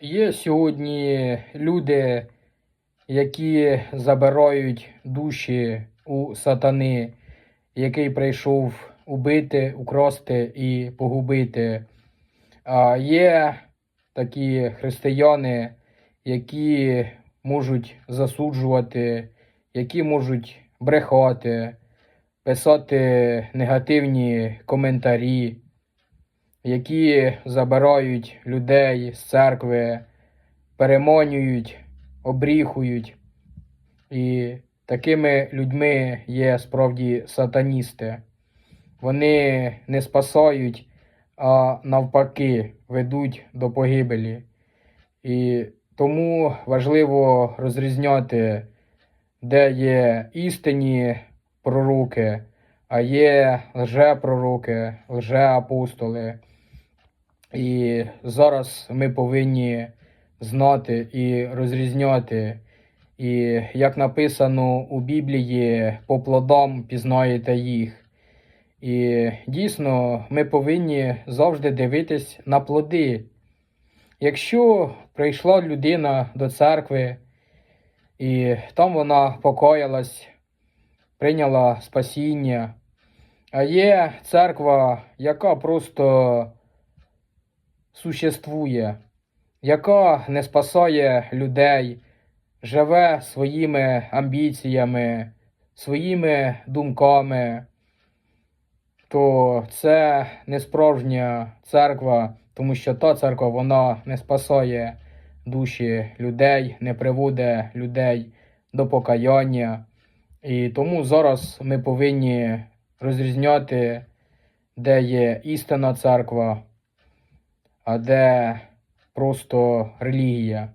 Є сьогодні люди, які забирають душі у сатани, який прийшов убити, украсти і погубити. А є такі християни, які можуть засуджувати, які можуть брехати, писати негативні коментарі, які забирають людей з церкви, переманюють, обріхують. І такими людьми є справді сатаністи. Вони не спасають, а навпаки ведуть до погибелі. І тому важливо розрізняти, де є істинні пророки, а є лжепророки, лжеапостоли. І зараз ми повинні знати і розрізняти. І як написано у Біблії, по плодам пізнаєте їх. І дійсно ми повинні завжди дивитись на плоди. Якщо прийшла людина до церкви, і там вона покаялась, прийняла спасіння, а є церква, яка просто существує, яка не спасає людей, живе своїми амбіціями, своїми думками, то це не справжня церква, тому що та церква вона не спасає душі людей, не приводить людей до покаяння. І тому зараз ми повинні розрізняти, де є істинна церква, а де просто релігія.